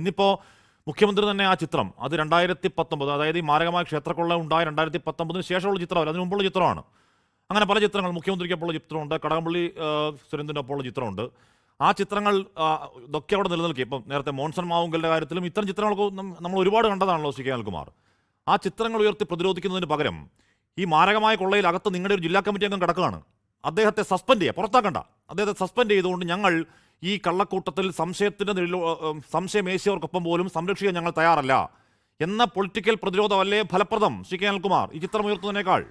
ഇന്നിപ്പോ മുഖ്യമന്ത്രി തന്നെ ആ ചിത്രം അത് രണ്ടായിരത്തി പത്തൊമ്പത് അതായത് ഈ മാരകമായ ക്ഷേത്രക്കൊള്ള ഉണ്ടായ രണ്ടായിരത്തി പത്തൊമ്പതിന് ശേഷമുള്ള ചിത്രമല്ല അതിന് മുമ്പുള്ള ചിത്രമാണ്. അങ്ങനെ പല ചിത്രങ്ങൾ മുഖ്യമന്ത്രിക്കൊപ്പമുള്ള ചിത്രമുണ്ട് കടകംപള്ളി അപ്പോഴുള്ള ചിത്രമുണ്ട്. ആ ചിത്രങ്ങൾ ഇതൊക്കെ അവിടെ നിലനിൽക്കി. ഇപ്പം നേരത്തെ മോൺസൺ മാവുങ്കലിന്റെ കാര്യത്തിലും ഇത്തരം ചിത്രങ്ങളൊക്കെ നമ്മൾ ഒരുപാട് കണ്ടതാണല്ലോ ശ്രീ കെ അനിൽകുമാർ ആ ചിത്രങ്ങൾ ഉയർത്തി പ്രതിരോധിക്കുന്നതിന് പകരം ഈ മാരകമായ കൊള്ളയിൽ അകത്ത് നിങ്ങളുടെ ഒരു ജില്ലാ കമ്മിറ്റി അംഗം കിടക്കുകയാണ്. അദ്ദേഹത്തെ സസ്പെൻഡ് ചെയ്യുക പുറത്താക്കണ്ട. അദ്ദേഹത്തെ സസ്പെൻഡ് ചെയ്തുകൊണ്ട് ഞങ്ങൾ ഈ കള്ളക്കൂട്ടത്തിൽ സംശയത്തിന്റെ നിഴലോ സംശയമേശിയവർക്കൊപ്പം പോലും സംരക്ഷിക്കാൻ ഞങ്ങൾ തയ്യാറല്ല. എന്ന പൊളിറ്റിക്കൽ പ്രതിരോധമല്ലേ ഫലപ്രദം? ശ്രീ കെ. അനിൽകുമാർ ഈ ചിത്രം ഉയർത്തുന്നതിനേക്കാൾ.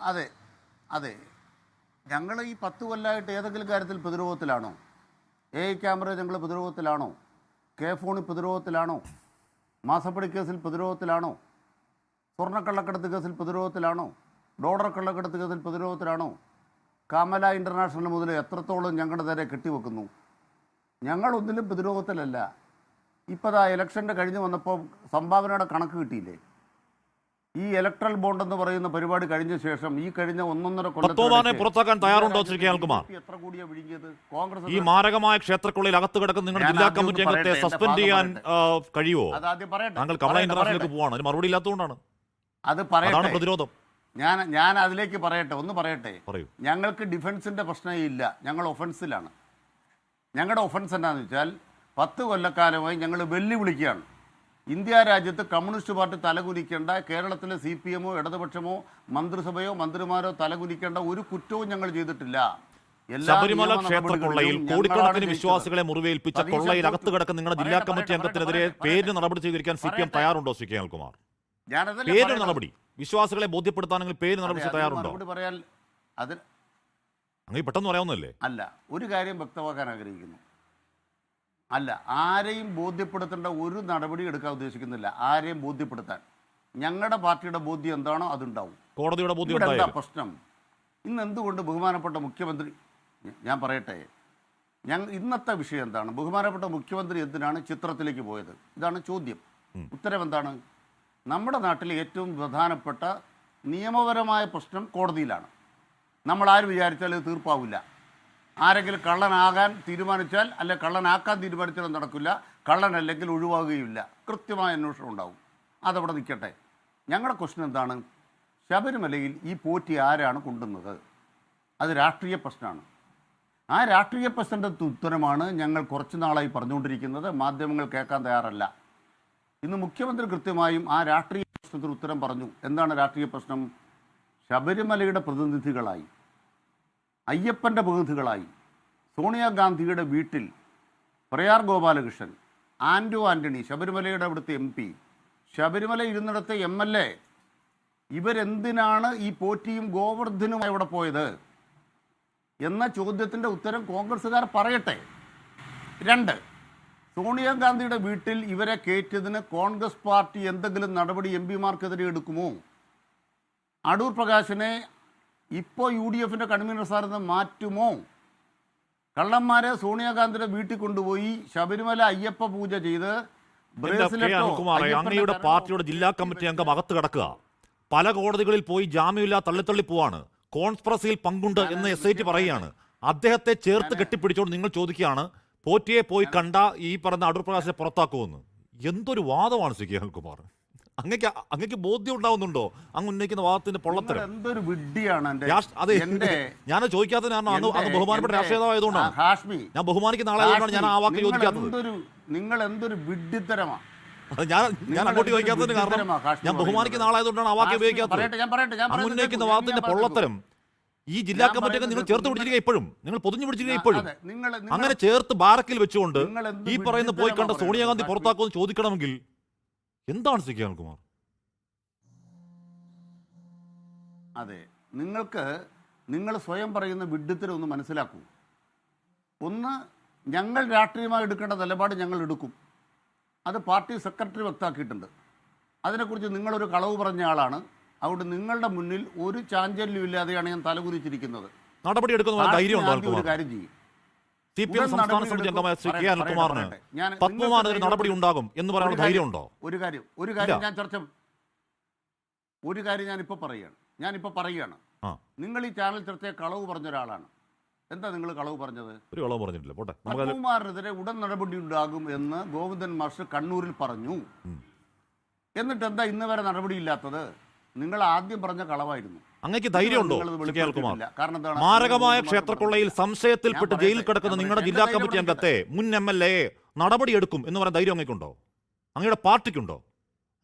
അതെ അതെ. ഞങ്ങൾ ഈ പത്ത് കൊല്ലമായിട്ട് ഏതെങ്കിലും കാര്യത്തിൽ പ്രതിരോധത്തിലാണോ? എ ക്യാമറ ഞങ്ങൾ പ്രതിരോധത്തിലാണോ? കെ ഫോണിൽ പ്രതിരോധത്തിലാണോ? മാസപ്പടി കേസിൽ പ്രതിരോധത്തിലാണോ? സ്വർണക്കള്ളക്കടത്ത് കേസിൽ പ്രതിരോധത്തിലാണോ? ഡോളർ കള്ളക്കടത്ത് കേസിൽ പ്രതിരോധത്തിലാണോ? കമല ഇന്റർനാഷണൽ മുതൽ എത്രത്തോളം ഞങ്ങളുടെ നേരെ കെട്ടിവെക്കുന്നു? ഞങ്ങളൊന്നിലും പ്രതിരോധത്തിലല്ല. ഇപ്പോൾ ആ ഇലക്ഷന്റെ കഴിഞ്ഞ് വന്നപ്പോൾ സംഭാവനയുടെ കണക്ക് കിട്ടിയില്ലേ? ഈ ഇലക്ട്രൽ ബോണ്ട് എന്ന് പറയുന്ന പരിപാടി കഴിഞ്ഞ ശേഷം ഈ കഴിഞ്ഞ ഒന്നൊന്നര കൊല്ലത്തിനിടയ്ക്ക് പുറത്താക്കാൻ തയ്യാറുണ്ടോ ശ്രീ കെ എത്ര കൂടിയാ വിഴുങ്ങിയത്? കോൺഗ്രസ് ഈ മാരകമായ ക്ഷേത്രക്കുള്ളിൽ അകത്ത് കിടക്കുന്ന നിങ്ങളുടെ ജില്ലാ കമ്മിറ്റി അംഗത്തെ സസ്പെൻഡ് ചെയ്യാൻ കഴിയുമോ താങ്കൾ കമല ഇന്റർനാഷണലിലേക്ക് പോവാണ്. മറുപടി ഇല്ലാത്തതുകൊണ്ടാണ്. അത് പറയാൻ പ്രതിരോധം. ഞാൻ ഞാൻ അതിലേക്ക് പറയട്ടെ ഒന്ന് പറയട്ടെ. ഞങ്ങൾക്ക് ഡിഫൻസിന്റെ പ്രശ്നമേ ഇല്ല. ഞങ്ങൾ ഒഫൻസിലാണ്. ഞങ്ങളുടെ ഒഫൻസ് എന്താണെന്ന് വെച്ചാൽ പത്ത് കൊല്ലക്കാലമായി ഞങ്ങൾ വെല്ലുവിളിക്കുകയാണ്. ഇന്ത്യ രാജ്യത്ത് കമ്മ്യൂണിസ്റ്റ് പാർട്ടി തലകുനിക്കേണ്ട കേരളത്തിലെ സി പി എമ്മോ ഇടതുപക്ഷമോ മന്ത്രിസഭയോ മന്ത്രിമാരോ തലകുനിക്കേണ്ട ഒരു കുറ്റവും ഞങ്ങൾ ചെയ്തിട്ടില്ല. ശബരിമല ക്ഷേത്ര കൊള്ളയിൽ കോടിക്കണക്കിന് വിശ്വാസികളെ മുറിവേൽപ്പിച്ച കൊള്ളയിൽ അകത്ത്. കിടക്കുന്ന നിങ്ങളുടെ ജില്ലാ കമ്മിറ്റി അംഗത്തിനെതിരെ. പേരിന് നടപടി സ്വീകരിക്കാൻ സി പി എം തയ്യാറുണ്ടോ ശ്രീ കെ പറയുന്നത്. നടപടി. വിശ്വാസികളെ ബോധ്യപ്പെടുത്താനെങ്കിൽ പേര് നടപടി തയ്യാറുണ്ടോ? പറയാൻ അത് അങ്ങനെ പെട്ടെന്ന് പറയാവുന്നല്ലേ അല്ല ഒരു കാര്യം വ്യക്തമാക്കാൻ ആഗ്രഹിക്കുന്നു. അല്ല ആരെയും ബോധ്യപ്പെടുത്തേണ്ട ഒരു നടപടി എടുക്കാൻ ഉദ്ദേശിക്കുന്നില്ല. ആരെയും ബോധ്യപ്പെടുത്താൻ. ഞങ്ങളുടെ പാർട്ടിയുടെ ബോധ്യം എന്താണോ അതുണ്ടാവും. കോടതിയുടെ ബോധ്യം എന്താ പ്രശ്നം? ഇന്ന് എന്തുകൊണ്ട് ബഹുമാനപ്പെട്ട മുഖ്യമന്ത്രി ഞാൻ പറയട്ടെ. ഞങ്ങൾ ഇന്നത്തെ വിഷയം എന്താണ്? ബഹുമാനപ്പെട്ട മുഖ്യമന്ത്രി എന്തിനാണ് ചിത്രത്തിലേക്ക് പോയത്? ഇതാണ് ചോദ്യം. ഉത്തരം എന്താണ് നമ്മുടെ നാട്ടിൽ ഏറ്റവും പ്രധാനപ്പെട്ട നിയമപരമായ പ്രശ്നം കോടതിയിലാണ്. നമ്മൾ ആര് വിചാരിച്ചാൽ ഇത് തീർപ്പാവില്ല. ആരെങ്കിലും കള്ളനാകാൻ തീരുമാനിച്ചാൽ അല്ലെ കള്ളനാക്കാൻ തീരുമാനിച്ചാൽ അത് നടക്കില്ല. കള്ളനല്ലെങ്കിൽ ഒഴിവാകുകയില്ല കൃത്യമായ അന്വേഷണം ഉണ്ടാവും. അതവിടെ നിൽക്കട്ടെ. ഞങ്ങളുടെ ക്വസ്റ്റ്യൻ എന്താണ്? ശബരിമലയിൽ ഈ പോറ്റി ആരാണ് കൊണ്ടുവന്നത്? അത് രാഷ്ട്രീയ പ്രശ്നമാണ്. ആ രാഷ്ട്രീയ പ്രശ്നത്തിന്റെ ഉത്തരമാണ് ഞങ്ങൾ കുറച്ച് നാളായി പറഞ്ഞുകൊണ്ടിരിക്കുന്നത്. മാധ്യമങ്ങൾ കേൾക്കാൻ തയ്യാറല്ല. ഇന്ന് മുഖ്യമന്ത്രി കൃത്യമായും ആ രാഷ്ട്രീയ പ്രശ്നത്തിന് ഉത്തരം പറഞ്ഞു. എന്താണ് രാഷ്ട്രീയ പ്രശ്നം? ശബരിമലയുടെ പ്രതിനിധികളായി അയ്യപ്പന്റെ പ്രതിനിധികളായി സോണിയാഗാന്ധിയുടെ വീട്ടിൽ പ്രയാർ ഗോപാലകൃഷ്ണൻ ആൻഡോ ആന്റണി ശബരിമലയുടെ അവിടുത്തെ എം പി ശബരിമല ഇരുന്നിടത്തെ എം എൽ എ ഇവരെന്തിനാണ് ഈ പോറ്റിയും ഗോവർദ്ധനുമായി അവിടെ പോയത്? എന്ന ചോദ്യത്തിന്റെ ഉത്തരം കോൺഗ്രസ്സുകാർ പറയട്ടെ. രണ്ട് സോണിയാഗാന്ധിയുടെ വീട്ടിൽ ഇവരെ കയറ്റിയതിന് കോൺഗ്രസ് പാർട്ടി എന്തെങ്കിലും നടപടി എം പിമാർക്കെതിരെ എടുക്കുമോ? അടൂർ പ്രകാശിനെ ഇപ്പോൾ യു ഡി എഫിന്റെ കൺവീനർ സ്ഥാനത്ത് മാറ്റുമോ? കള്ളന്മാരെ സോണിയാഗാന്ധിയുടെ വീട്ടിൽ കൊണ്ടുപോയി ശബരിമല അയ്യപ്പ പൂജ ചെയ്ത് അങ്ങയുടെ പാർട്ടിയുടെ ജില്ലാ കമ്മിറ്റി അംഗം അകത്ത് കിടക്കുക. പല കോടതികളിൽ പോയി ജാമ്യമില്ലാ തള്ളിത്തള്ളി പോവാണ്. കോൺസ്പ്രസിയിൽ പങ്കുണ്ട് എന്ന് എസ് ഐ ടി പറയുകയാണ്. അദ്ദേഹത്തെ ചേർത്ത് കെട്ടിപ്പിടിച്ചോണ്ട് നിങ്ങൾ ചോദിക്കുകയാണ്. പോറ്റിയെ പോയി കണ്ട ഈ പറഞ്ഞ അടൂർ പ്രകാശിനെ പുറത്താക്കുമെന്ന്. എന്തൊരു വാദമാണ് ശ്രീ അങ്ങക്ക് അങ്ങക്ക് ബോധ്യം ഉണ്ടാവുന്നുണ്ടോ? അങ്ങ് ഉന്നയിക്കുന്ന വാദത്തിന്റെ പൊള്ളത്തര. എന്തൊരു വിഡ്ഢിയാണ് അതെ ഞാൻ ചോദിക്കാത്തത് കാരണം അന്ന് ബഹുമാനപ്പെട്ട എന്റെ- രാഷ്ട്രീയ ആ, നേതാവായതുകൊണ്ടാണ് ഹാഷ്മി. ഞാൻ ബഹുമാനിക്കുന്ന ആളായതുകൊണ്ടാണ് ഞാൻ ആ വാക്ക് ചോദിക്കാത്തത്. നിങ്ങൾ എന്തൊരു വിഡ്ഢിത്തരമാണ് ഞാൻ ഞാൻ അങ്ങോട്ട് ചോദിക്കാത്തതിന് കാരണം ഞാൻ ബഹുമാനിക്കുന്ന ആളായതുകൊണ്ടാണ് ആ വാക്ക് ഉപയോഗിക്കാത്തത്. ഉന്നയിക്കുന്ന വാദത്തിന്റെ പൊള്ളത്തരം. ഈ ജില്ലാ കമ്മിറ്റിയൊക്കെ നിങ്ങൾ ചേർത്ത് പിടിച്ചിരിക്കുക ഇപ്പോഴും. നിങ്ങൾ പൊതിഞ്ഞു പിടിച്ചിരിക്കുക ഇപ്പോഴും. അങ്ങനെ ചേർത്ത് ബാറക്കിൽ വെച്ചുകൊണ്ട് ഈ പറയുന്ന പോയി കണ്ട സോണിയാഗാന്ധി പുറത്താക്കുമെന്ന് ചോദിക്കണമെങ്കിൽ എന്താണ് സി കെ അനിൽകുമാർ അതെ നിങ്ങൾക്ക് നിങ്ങൾ സ്വയം പറയുന്ന വിഡ്ഢിത്തരം ഒന്ന് മനസ്സിലാക്കൂ. ഒന്ന് ഞങ്ങൾ രാഷ്ട്രീയമായി എടുക്കേണ്ട നിലപാട് ഞങ്ങൾ എടുക്കും. അത് പാർട്ടി സെക്രട്ടറി വ്യക്തമാക്കിയിട്ടുണ്ട്. അതിനെക്കുറിച്ച് നിങ്ങളൊരു കളവ് പറഞ്ഞ ആളാണ്. അതുകൊണ്ട് നിങ്ങളുടെ മുന്നിൽ ഒരു ചാഞ്ചല്യം ഇല്ലാതെയാണ് ഞാൻ തലകുനിച്ചിരിക്കുന്നത് നടപടി എടുക്കുന്ന ധൈര്യം ഉണ്ടോ ആദ്യം ഒരു കാര്യം ചെയ്യും. സി പി എം സംസ്ഥാന നടപടി സമിതി എടുക്കും. അംഗമായ ശ്രീ കെ അനിൽകുമാറിന് പറയട്ടെ. ഞാൻ- പത്മമാനൊരു നിങ്ങൾക്ക് നടപടി ഉണ്ടാകും എന്ന് പറയാനുള്ള ഒരു കാര്യം- ഒരു കാര്യം ഒരു കാര്യം ഇല്ല. ഞാൻ ചർച്ച ഒരു കാര്യം ഞാൻ ഇപ്പോൾ പറയുകയാണ്. ഞാൻ ഇപ്പോൾ പറയുകയാണ് നിങ്ങൾ ഈ ചാനൽ ചർച്ചയെ കളവ് പറഞ്ഞ ഒരാളാണ്. എന്താ നിങ്ങൾ കളവ് പറഞ്ഞത്? ഒരു കളവ് പറഞ്ഞിട്ടില്ല. പോട്ടെ. പത്മകുമാറിനെതിരെ ഉടൻ നടപടി ഉണ്ടാകും എന്ന് ഗോവിന്ദൻ മാഷ് കണ്ണൂരിൽ പറഞ്ഞു. എന്നിട്ട് എന്താ ഇന്ന് വരെ നടപടിയില്ലാത്തത് നിങ്ങൾ ആദ്യം പറഞ്ഞ കളവായിരുന്നു. അങ്ങേക്ക് ധൈര്യമുണ്ടോ? നിങ്ങളത് ശ്രീ കെ അൽകുമാർ വെളിപ്പെടുത്തിയിട്ടില്ല. കാരണം മാരകമായ ക്ഷേത്രക്കൊള്ളയിൽ സംശയത്തിൽപ്പെട്ട് ജയിലിൽ കിടക്കുന്ന നിങ്ങളുടെ ജില്ലാ കമ്മിറ്റി അംഗത്തെ മുൻ എം എൽ എ നടപടിയെടുക്കും എന്ന് പറയുന്ന ധൈര്യം അങ്ങേക്കുണ്ടോ? അങ്ങയുടെ പാർട്ടിക്കുണ്ടോ?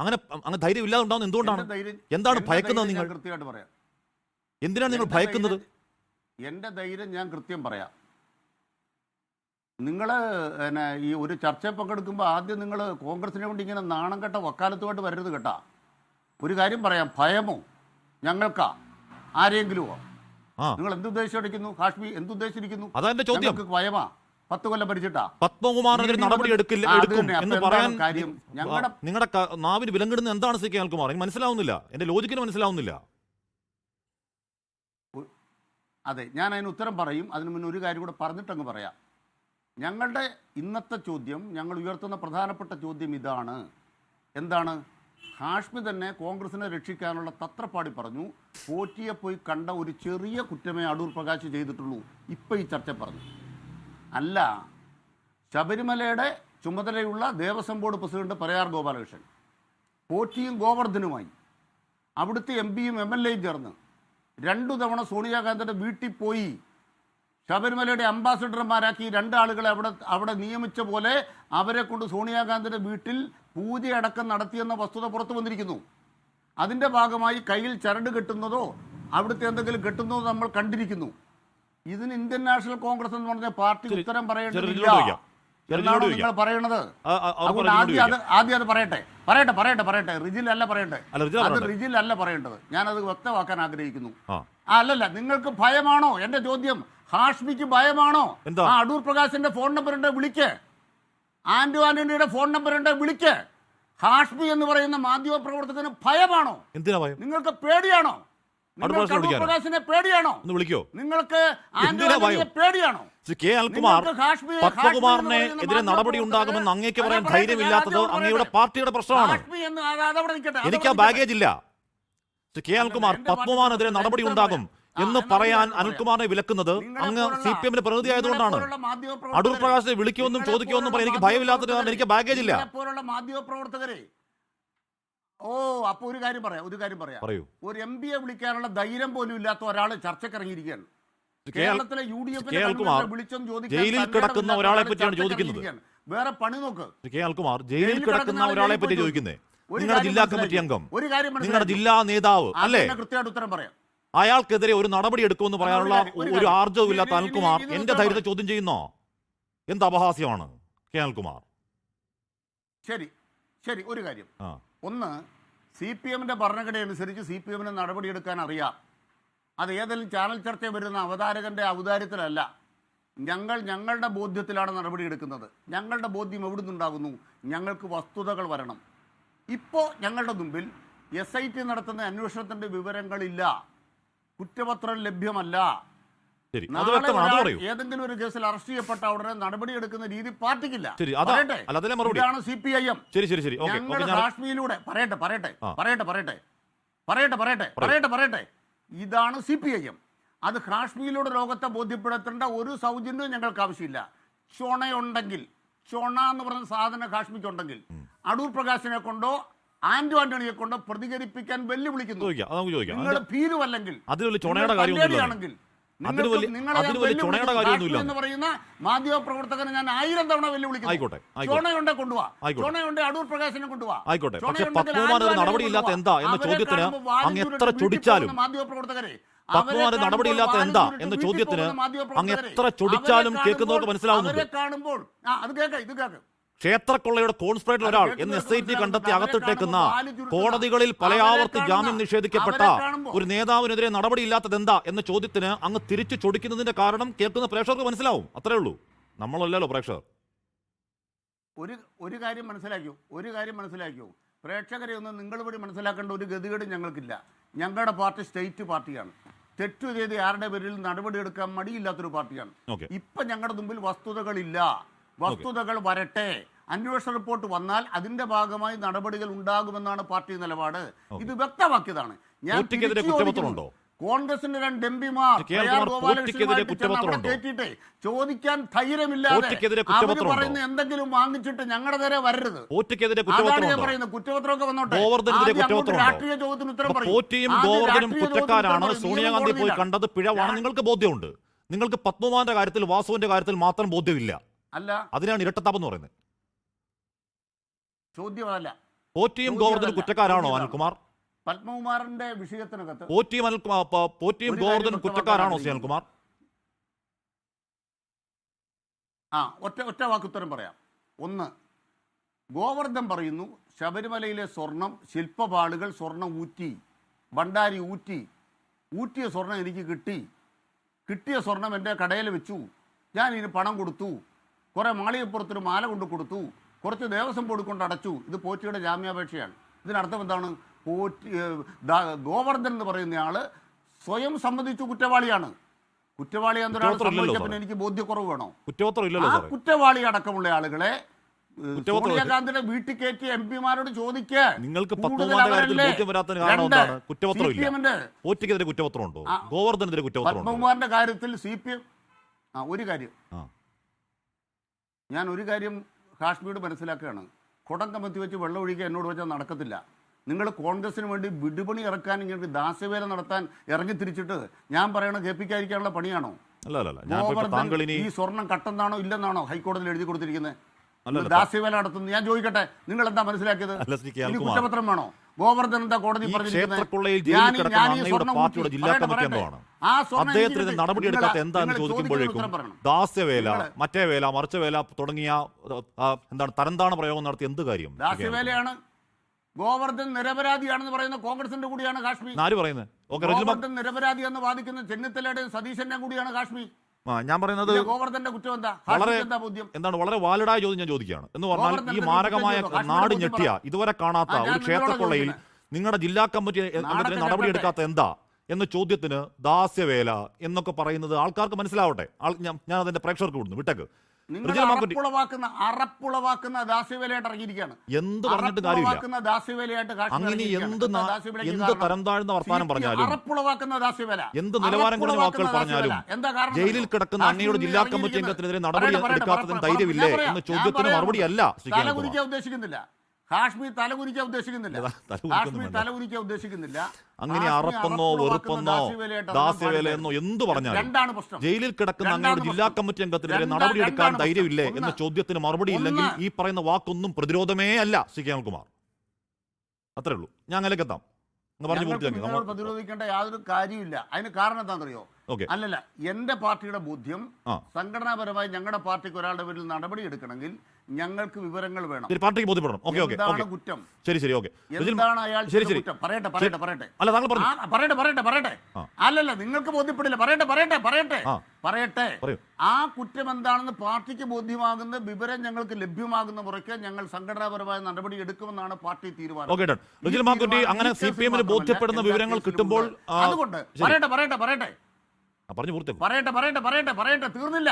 അങ്ങനെ അങ്ങ് ധൈര്യം ഇല്ലാതെ ഉണ്ടാവുന്ന എന്തുകൊണ്ടാണ് എന്താണ് ഭയക്കുന്നത് നിങ്ങൾ? കൃത്യമായിട്ട് പറയാം. എന്തിനാണ് നിങ്ങൾ ഭയക്കുന്നത്? എന്റെ എന്റെ ധൈര്യം ഞാൻ കൃത്യം പറയാം. നിങ്ങൾ പിന്നെ ഈ ഒരു ചർച്ചയിൽ പങ്കെടുക്കുമ്പോൾ ആദ്യം നിങ്ങൾ കോൺഗ്രസിനെ വേണ്ടി ഇങ്ങനെ നാണം കെട്ട വക്കാലത്തുമായിട്ട് വരരുത് കേട്ടാ. ഒരു കാര്യം പറയാം ഭയമോ ഞങ്ങൾക്കാ? ആരെങ്കിലുമോ? നിങ്ങൾ എന്തുദ്ദേശിച്ചിരിക്കുന്നു കാശ്മീർ എന്തുദ്ദേശിച്ചിരിക്കുന്നു? അതെന്റെ ചോദ്യം. ഭയമാ? പത്ത് കൊല്ലം ഭരിച്ചിട്ടാ? പത്മകുമാറിനെതിരെ ഈ നടപടി എടുക്കില്ല എടുക്കും എന്ന് പറയാൻ കാര്യം? നിങ്ങളുടെ നാവിന് വിലങ്ങിടുന്ന എന്താണ് സി കെ അൽകുമാർ എനിക്ക് മനസ്സിലാവുന്നില്ല. എന്റെ ലോജിക്കിന് മനസ്സിലാവുന്നില്ല. അതെ ഞാൻ അതിന് ഉത്തരം പറയും. അതിന് മുന്നേ ഒരു കാര്യം കൂടെ പറഞ്ഞിട്ടങ്ങ് പറയാം. ഞങ്ങളുടെ ഇന്നത്തെ ചോദ്യം ഞങ്ങൾ ഉയർത്തുന്ന പ്രധാനപ്പെട്ട ചോദ്യം ഇതാണ്. എന്താണ്? ഹാഷ്മി തന്നെ കോൺഗ്രസിനെ രക്ഷിക്കാനുള്ള തത്രപ്പാടി പറഞ്ഞു. പോറ്റിയെ പോയി കണ്ട ഒരു ചെറിയ കുറ്റമേ അടൂർ പ്രകാശ് ചെയ്തിട്ടുള്ളൂ. ഇപ്പം ഈ ചർച്ച പറഞ്ഞു. അല്ല ശബരിമലയുടെ ചുമതലയുള്ള ദേവസ്വം ബോർഡ് പ്രസിഡന്റ് പ്രയാർ ഗോപാലകൃഷ്ണൻ പോറ്റിയും ഗോവർദ്ധനുമായി അവിടുത്തെ എം പിയും എം എൽ എയും ചേർന്ന് രണ്ടു തവണ സോണിയാഗാന്ധിയുടെ വീട്ടിൽ പോയി ശബരിമലയുടെ അംബാസഡർമാരാക്കി രണ്ടാളുകളെ അവിടെ അവിടെ നിയമിച്ച പോലെ അവരെ കൊണ്ട് സോണിയാഗാന്ധിയുടെ വീട്ടിൽ പൂജയടക്കം നടത്തിയെന്ന വസ്തുത പുറത്തു വന്നിരിക്കുന്നു. അതിന്റെ ഭാഗമായി കയ്യിൽ ചരട് കെട്ടുന്നതോ അവിടുത്തെ എന്തെങ്കിലും കെട്ടുന്നതോ നമ്മൾ കണ്ടിരിക്കുന്നു. ഇതിന് ഇന്ത്യൻ നാഷണൽ കോൺഗ്രസ് എന്ന് പറഞ്ഞ പാർട്ടി ഉത്തരം പറയേണ്ടതില്ല. എന്നാണോ നിങ്ങൾ പറയണത്? അത് അതുകൊണ്ട് ആദ്യം അത് ആദ്യം അത് പറയട്ടെ. പറയട്ടെ പറയട്ടെ പറയട്ടെ. റിജിൽ അല്ല പറയട്ടെ അത്. റിജിൽ അല്ല പറയേണ്ടത്. ഞാനത് വ്യക്തമാക്കാൻ ആഗ്രഹിക്കുന്നു. ആ. ആ, അല്ലല്ല നിങ്ങൾക്ക് ഭയമാണോ? എന്റെ ചോദ്യം. ഹാഷ്മിക്ക് ഭയമാണോ? ആ അടൂർ പ്രകാശിന്റെ ഫോൺ നമ്പർ ഉണ്ട് വിളിക്ക്. ആന്റോ ആന്റണിയുടെ ഫോൺ നമ്പർ ഉണ്ട് വിളിക്ക്. ഹാഷ്മി എന്ന് പറയുന്ന മാധ്യമ പ്രവർത്തകന് ഭയമാണോ? എന്തിനാ ഭയം? നിങ്ങൾക്ക് പേടിയാണോ? പ്രകാശിനെ പേടിയാണോ? ഒന്ന് വിളിക്കോ. നിങ്ങൾക്ക്? പേടിയാണോ? കെ അൽകുമാർ പത്മകുമാറിനെ എതിരെ നടപടി ഉണ്ടാകുമെന്ന് അങ്ങേക്ക് പറയാൻ ധൈര്യമില്ലാത്തത് അങ്ങയുടെ പാർട്ടിയുടെ പ്രശ്നമാണ്. എനിക്ക് ആ ബാഗേജ് ഇല്ല. കെ അൽകുമാർ പത്മകുമാറിനെതിരെ നടപടി ഉണ്ടാകും. എന്ന് പറയാൻ. അനിൽകുമാറിനെ വിലക്കുന്നത് അങ്ങ് സി പി എമ്മിന്റെ പ്രതിനിധി ആയതുകൊണ്ടാണ്. അടൂർ പ്രകാശിനെ വിളിക്കുമെന്നും ചോദിക്കുമെന്നും പറയാൻ എനിക്ക് ഭയമില്ലാത്തത് കാരണം എനിക്ക് ബാഗേജ് ഇല്ല. മാധ്യമപ്രവർത്തകരെ. ഓ അപ്പൊ ഒരു കാര്യം പറയാം ഒരു കാര്യം പറയാം. ഒരു എം പിയെ വിളിക്കാനുള്ള ധൈര്യം പോലും ഇല്ലാത്ത ഒരാൾ ചർച്ചക്കിറങ്ങിയിരിക്കുകയാണ്. ഇറങ്ങിയിരിക്കുകയാണ് കേരളത്തിലെ യു ഡി എഫ് ജയിലിൽ കിടക്കുന്ന ഒരാളെ പറ്റിയാണ് ചോദിക്കുന്നത്. വേറെ പണി നോക്ക്. കെ അൽകുമാർ ജയിലിൽ കിടക്കുന്ന ഒരാളെ പറ്റി ചോദിക്കുന്നേ. നിങ്ങളുടെ ജില്ലാ കമ്മിറ്റി അംഗം. ഒരു കാര്യം നിങ്ങളുടെ ജില്ലാ നേതാവ്. അല്ലേ? കൃത്യമായിട്ട് ഉത്തരം പറയാം. അയാൾക്കെതിരെ ഒരു നടപടി എടുക്കുമെന്ന് പറയാനുള്ള ഒരു കാര്യം, ഒരു ഒരു കാര്യം. ആർജവും ഇല്ലാത്ത അനിൽകുമാർ എന്റെ ധൈര്യത്തെ ചോദ്യം ചെയ്യുന്നോ? എന്ത് അപഹാസ്യമാണ് കെ അനിൽകുമാർ? ശരി ശരി ഒരു കാര്യം. ഒന്ന് സി പി എമ്മിന്റെ ഭരണഘടന അനുസരിച്ച് സി പി എമ്മിന് നടപടിയെടുക്കാൻ അറിയാം. അത് ഏതെങ്കിലും ചാനൽ ചർച്ച വരുന്ന അവതാരകന്റെ ഔദാര്യത്തിലല്ല. ഞങ്ങൾ ഞങ്ങളുടെ ബോധ്യത്തിലാണ് നടപടിയെടുക്കുന്നത് ഞങ്ങളുടെ ബോധ്യം എവിടെ നിന്നുണ്ടാകുന്നു ഞങ്ങൾക്ക് വസ്തുതകൾ വരണം. ഇപ്പോൾ ഞങ്ങളുടെ മുമ്പിൽ എസ് ഐ ടി നടത്തുന്ന അന്വേഷണത്തിന്റെ വിവരങ്ങളില്ല. കുറ്റപത്രം ലഭ്യമല്ല. ഏതെങ്കിലും ഒരു കേസിൽ അറസ്റ്റ് ചെയ്യപ്പെട്ട ഉടനെ നടപടി എടുക്കുന്ന രീതി പാർട്ടിക്കില്ല. ഇതാണ് സി പി ഐ എം ഞാൻ കാശ്മീരിലൂടെ പറയട്ടെ പറയട്ടെ പറയട്ടെ പറയട്ടെ. പറയട്ടെ പറയട്ടെ പറയട്ടെ പറയട്ടെ. ഇതാണ് സി പി ഐ എം അത് കാശ്മീരിലൂടെ ലോകത്തെ ബോധ്യപ്പെടുത്തേണ്ട ഒരു സൗജന്യവും ഞങ്ങൾക്ക് ആവശ്യമില്ല. ചൊണയുണ്ടെങ്കിൽ ചൊണ എന്ന് പറഞ്ഞ സാധനം കാശ്മീരിക്കുണ്ടെങ്കിൽ അടൂർ പ്രകാശിനെ കൊണ്ടോ ആന്റോ ആന്റണിയെ കൊണ്ട് പ്രതികരിപ്പിക്കാൻ വെല്ലുവിളിക്കുന്നു നിങ്ങൾ ഭീരുവല്ലെങ്കിൽ അതിന് നിങ്ങൾക്ക് ഞാൻ ആയിരം തവണ വെല്ലുവിളിക്കുന്നു ആയിക്കോട്ടെ, ആയിക്കോട്ടെ. ചുണയുണ്ടെ കൊണ്ടുപോവാ ആയിക്കോട്ടെ. ചുണയുണ്ട് അടൂർ പ്രകാശിനെ കൊണ്ടുപോവാ ആയിക്കോട്ടെ. പക്ഷേ ചുണയുണ്ടെങ്കിൽ പത്മകുമാറിന് നടപടിയില്ലാത്ത എന്താ എന്ന കൊണ്ടുപോവാ. ചോദ്യത്തിന് അങ്ങ് എത്ര ചൊടിച്ചാലും മാധ്യമപ്രവർത്തകരെ പത്മകുമാറിന് അവരെ നടപടിയില്ലാത്ത എന്താ എന്ന ചോദ്യത്തിന് അങ്ങ് എത്ര ചൊടിച്ചാലും കേൾക്കുന്നവർക്ക് മനസ്സിലാവുന്നുണ്ട്. കാണുമ്പോൾ അത് കേൾക്കാം ഇത് കേൾക്കാം ക്ഷേത്രക്കൊള്ളയുടെ കോൺസ്പിറേറ്റർ ഒരാൾ എന്ന് എസ് ഐ ടി. കണ്ടെത്തി അകത്തിട്ടേക്കുന്ന കോടതികളിൽ പലയാവർത്തി ജാമ്യം നിഷേധിക്കപ്പെട്ട ഒരു നേതാവിനെതിരെ നടപടിയില്ലാത്തത് എന്താ എന്ന ചോദ്യത്തിന് അങ്ങ് തിരിച്ചു ചൊടിക്കുന്നതിന്റെ കാരണം കേൾക്കുന്ന പ്രേക്ഷകർക്ക് മനസ്സിലാവും. അത്രേ ഉള്ളൂ. നമ്മളല്ലല്ലോ പ്രേക്ഷകർ. ഒരു ഒരു കാര്യം മനസ്സിലാക്കിയോ? ഒരു കാര്യം മനസ്സിലാക്കിയോ? പ്രേക്ഷകരെ ഒന്നും നിങ്ങൾ വഴി മനസ്സിലാക്കേണ്ട ഒരു ഗതികേട് ഞങ്ങൾക്കില്ല. ഞങ്ങളുടെ പാർട്ടി സ്റ്റേറ്റ് പാർട്ടിയാണ്. തെറ്റു ചെയ്ത് ആരുടെ പേരിൽ നടപടിയെടുക്കാൻ മടിയില്ലാത്തൊരു പാർട്ടിയാണ്. ഇപ്പൊ ഞങ്ങളുടെ മുമ്പിൽ വസ്തുതകളില്ല. വസ്തുതകൾ വരട്ടെ. അന്വേഷണ റിപ്പോർട്ട് വന്നാൽ അതിന്റെ ഭാഗമായി നടപടികൾ ഉണ്ടാകുമെന്നാണ് പാർട്ടി നിലപാട്. ഇത് വ്യക്തമാക്കിയതാണ്. ഞാൻ? കോൺഗ്രസിന്റെ രണ്ട് എംപിമാർ K. L. K. R. Kumar ഗോപാലകൃഷ്ണനുമായിട്ട് പോറ്റിക്കെതിരെ ചെന്ന് അവിടെ കുറ്റപത്രമുണ്ടോ? കേട്ടിട്ടേ ചോദിക്കാൻ ധൈര്യമില്ലാതെ അവർ പറയുന്ന എന്തെങ്കിലും വാങ്ങിച്ചിട്ട് ഞങ്ങളുടെ നേരെ വരരുത്. അതാണ് ഞാൻ പറയുന്നത് കുറ്റപത്രമൊക്കെ വന്നോട്ടെ? രാഷ്ട്രീയ ചോദ്യത്തിന് ഉത്തരം പറയും. കുറ്റക്കാരാണ്. സോണിയാഗാന്ധി പോയി കണ്ടത് പിഴവാണ്. നിങ്ങൾക്ക് ബോധ്യമുണ്ട്. നിങ്ങൾക്ക് പത്മമാന്റെ കാര്യത്തിൽ വാസുവിന്റെ കാര്യത്തിൽ മാത്രം ബോധ്യമില്ല. അല്ല. അതിനാണ് ഇരട്ടത്താപ്പ് എന്ന് പറയുന്നത്. ചോദ്യമല്ല. പോറ്റിയും അതല്ല. കുറ്റക്കാരാണോ അനിൽകുമാർ? പത്മകുമാറിന്റെ വിഷയത്തിനകത്ത് പോറ്റിയും അനിൽകുമാർ പോറ്റിയും ഒരു കുറ്റക്കാരാണോ സി അനിൽകുമാർ? ആ ഒറ്റ ഒറ്റ വാക്കുത്തരം പറയാം. ഒന്ന് ഗോവർദ്ധൻ പറയുന്നു ശബരിമലയിലെ സ്വർണം ശില്പപാളുകൾ സ്വർണം ഊറ്റി ഭണ്ഡാരി ഊറ്റി ഊറ്റിയ സ്വർണം എനിക്ക് കിട്ടി. കിട്ടിയ സ്വർണം എന്റെ കടയിൽ വെച്ചു. ഞാൻ ഇതിന് പണം കൊടുത്തു. കുറേ മാളികപ്പുറത്തൊരു മാല കൊണ്ട് കൊടുത്തു. കുറച്ച് ദേവസ്വം ബോർഡ് കൊണ്ട് അടച്ചു. ഇത് പോറ്റിയുടെ ജാമ്യാപേക്ഷയാണ്. ഇതിനർത്ഥം എന്താണ്? പോറ്റി ഗോവർദ്ധൻ എന്ന് പറയുന്നയാൾ സ്വയം സംബന്ധിച്ചു കുറ്റവാളിയാണ്. കുറ്റവാളി എന്നൊരാൾ സാറേ. എനിക്ക് ബോധ്യക്കുറവ് വേണോ? ആ കുറ്റവാളി അടക്കമുള്ള ആളുകളെ സോണിയാഗാന്ധിയുടെ വീട്ടിൽ കയറ്റി എം പിമാരോട് ചോദിക്കുക നിങ്ങൾക്ക് കാര്യത്തിൽ കുറ്റപത്രമുണ്ടോ. ഗോവർദ്ധനെതിരെ കുറ്റപത്രമുണ്ടോ? സി പി എം ആ ഒരു കാര്യം. ഞാൻ ഒരു കാര്യം കാശ്മീർ മനസ്സിലാക്കുകയാണ്. കുടം കമത്തി വെച്ച് വെള്ളം ഒഴിക്കുക എന്നോട് വെച്ചാൽ നടക്കത്തില്ല. നിങ്ങൾ കോൺഗ്രസിന് വേണ്ടി വിടുപണി ഇറക്കാൻ ഇങ്ങനെ ദാസ്യവേല നടത്താൻ ഇറങ്ങി തിരിച്ചിട്ട് ഞാൻ പറയണ കേൾപ്പിക്കാതിരിക്കാനുള്ള പണിയാണോ? ഈ സ്വർണം കട്ടെന്നാണോ ഇല്ലെന്നാണോ ഹൈക്കോടതിയിൽ എഴുതി കൊടുത്തിരിക്കുന്നത്? ദാസ്യവേല നടത്തുന്നത് ഞാൻ ചോദിക്കട്ടെ നിങ്ങൾ എന്താ മനസ്സിലാക്കിയത്. കുറ്റപത്രം വേണോ? ഗോവർദ്ധൻ എന്താ കോടതി പാർട്ടിയുടെ ജില്ലാ കമ്മിറ്റി അംഗമാണ് അദ്ദേഹത്തിന് നടപടി എടുക്കാത്ത എന്താന്ന് ചോദിക്കുമ്പോഴേക്കും. ദാസ്യവേല മറ്റേ വേല മറിച്ച വേല തുടങ്ങിയ എന്താണ് തരംതാണ പ്രയോഗം നടത്തി എന്ത് കാര്യം? ദാസ്യവേലയാണ്. ഗോവർദ്ധൻ നിരപരാധിയാണെന്ന് പറയുന്ന കോൺഗ്രസിന്റെ കൂടിയാണ് കാശ്മീർ. ആര് പറയുന്നത്. നിരപരാധി എന്ന് വാദിക്കുന്ന ചെന്നിത്തലയുടെയും സതീശന്റെ കൂടിയാണ് കാശ്മീർ. ഞാൻ പറയുന്നത് വളരെ എന്താണ് വളരെ വാലിഡായ ചോദ്യം ഞാൻ ചോദിക്കുകയാണ്. എന്ന് പറഞ്ഞാൽ ഈ മാരകമായ നാട് ഞെട്ടിയ. ഇതുവരെ കാണാത്ത ഒരു ക്ഷേത്രക്കൊള്ളയിൽ നിങ്ങളുടെ ജില്ലാ കമ്മിറ്റി അംഗത്തിന് നാടൊക്കെ നടപടി എടുക്കാത്ത എന്താ എന്ന ചോദ്യത്തിന് ദാസ്യവേല എന്നൊക്കെ പറയുന്നത് ആൾക്കാർക്ക് മനസ്സിലാവട്ടെ. ഞാൻ അതിന്റെ പ്രേക്ഷകർക്ക് വിടുന്നു വിട്ടേക്ക്. അറപ്പുളവാക്കുന്ന അറപ്പുളവാക്കുന്ന ദാസ്യവേലയായിട്ട് ഇറങ്ങിയിരിക്കുകയാണ്. എന്ത് പറഞ്ഞിട്ട് കാര്യമില്ല. ദാസ്യവേലയായിട്ട് അങ്ങനെ. എന്ത് എന്താ തരം താഴ്ന്ന പറഞ്ഞാലും അറപ്പുളവാക്കുന്ന ദാസ്യവേല എന്ത് നിലവാരം കുറഞ്ഞ വാക്കുകൾ പറഞ്ഞാലും എന്താ കാരണം ജയിലിൽ കിടക്കുന്ന അങ്ങയുടെ ജില്ലാ കമ്മിറ്റി. അംഗത്തിനെതിരെ നടപടി എടുക്കാത്തതിന് ധൈര്യമില്ലേ എന്ന ചോദ്യത്തിന് പറയാം. മറുപടി അല്ല ശ്രീ തല കേന്ദ്രകുമാർ കുനിക്കാൻ ഉദ്ദേശിക്കുന്നില്ല. കാശ്മീർ തലകുനിക്കാൻ ഉദ്ദേശിക്കുന്നില്ല വേണ്ട. തലകുനിക്കാൻ ഉദ്ദേശിക്കുന്നില്ല അങ്ങനെ അറപ്പെന്നോ വെറുപ്പെന്നോ ദാസ്യവേലയെന്നോ എന്ത് പറഞ്ഞാലും രണ്ടാണ് പ്രശ്നം ജയിലിൽ കിടക്കുന്ന അങ്ങനെ അങ്ങയുടെ ജില്ലാ. കമ്മിറ്റി അംഗത്തിനെതിരെ നടപടിയെടുക്കാൻ ധൈര്യമില്ലേ. എന്ന. ചോദ്യത്തിന് മറുപടി ഇല്ലെങ്കിൽ. ഈ പറയുന്ന വാക്കൊന്നും പ്രതിരോധമേ അല്ല ശ്രീ കുമാർ അത്രേ ഉള്ളൂ ഞാൻ അങ്ങനെയൊക്കെ എത്താം പ്രതിരോധിക്കേണ്ട യാതൊരു കാര്യമില്ല അതിന് കാരണം എന്താണെന്നറിയോ അല്ലല്ല എന്റെ പാർട്ടിയുടെ ബോധ്യം. സംഘടനാപരമായി ഞങ്ങളുടെ പാർട്ടിക്ക് ഒരാളുടെ പേരിൽ നടപടി എടുക്കണമെങ്കിൽ ഞങ്ങൾക്ക് വിവരങ്ങൾ വേണം. പാർട്ടിക്ക് ബോധ്യപ്പെടണം. ഓക്കെ ഓക്കെ എന്താണ് കുറ്റം? ശരി ശരി ഓക്കെ. എന്താണ് അയാൾ ശരി ശരി. കുറ്റം പറയട്ടെ പറയട്ടെ പറയട്ടെ. അല്ല താങ്കൾ പറഞ്ഞു. ആ, പറയട്ടെ പറയട്ടെ പറയട്ടെ. അല്ലല്ല നിങ്ങൾക്ക് ബോധ്യപ്പെടില്ല. പറയട്ടെ പറയട്ടെ പറയട്ടെ. ആ. പറയട്ടെ. പറയൂ. ആ കുറ്റം എന്താണെന്ന് പാർട്ടിക്ക് ബോധ്യമാകുന്ന വിവരം ഞങ്ങൾക്ക് ലഭ്യമാകുന്ന മുറയ്ക്ക് ഞങ്ങൾ സംഘടനാപരമായ നടപടി എടുക്കുമെന്നാണ് പാർട്ടി തീരുമാനം. Okay done. ഈ റിജിൽ മാക്കുറ്റി തീരുമാനം അങ്ങനെ ഈ സി പി എമ്മിന് ബോധ്യപ്പെടുന്ന വിവരങ്ങൾ കേസിലും കിട്ടുമ്പോൾ ഉണ്ട്. ആ, അതുകൊണ്ട് ശരി. പറയട്ടെ പറയട്ടെ പറയട്ടെ. ആ, പറഞ്ഞു പൂർത്തിയാക്കും. പറയട്ടെ പറയട്ടെ പറയട്ടെ പറയട്ടെ തീർന്നില്ല.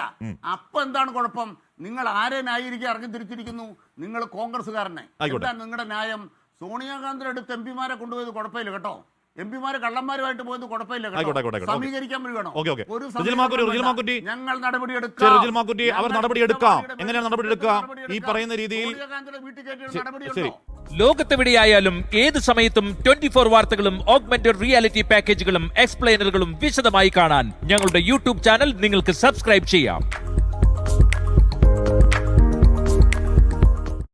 അപ്പൊ എന്താണ് കുഴപ്പം? നിങ്ങൾ ആരെ ന്യായീകരിക്കാൻ ഇറങ്ങി തിരിച്ചിരിക്കുന്നു നിങ്ങൾ കോൺഗ്രസ്സുകാരനെ ആയിക്കോട്ടെ. എന്താണ് നിങ്ങളുടെ ന്യായം സോണിയാഗാന്ധിയുടെ അടുത്ത് എം പിമാരെ കൊണ്ടുപോയത് കുഴപ്പമില്ല കേട്ടോ എം പിമാര് കള്ളന്മാരുമായിട്ട് പോയത് കുഴപ്പമില്ല. സമീകരിക്കാൻ. ഞങ്ങൾ നടപടി ശരി, എടുക്കാം റിജിൽ മാക്കുറ്റി, അവർ ഞങ്ങൾ നടപടി എടുക്കാം. എങ്ങനെയാണ് നടപടി എടുക്കാം? ഈ പറയുന്ന രീതിയിൽ-. ലോകത്തെവിടെയായാലും ഏത് സമയത്തും ട്വന്റി ഫോർ വാർത്തകളും ഓഗ്മെന്റഡ് റിയാലിറ്റി പാക്കേജുകളും എക്സ്പ്ലെയിനറുകളും വിശദമായി കാണാൻ ഞങ്ങളുടെ യൂട്യൂബ് ചാനൽ നിങ്ങൾക്ക് സബ്സ്ക്രൈബ് ചെയ്യാം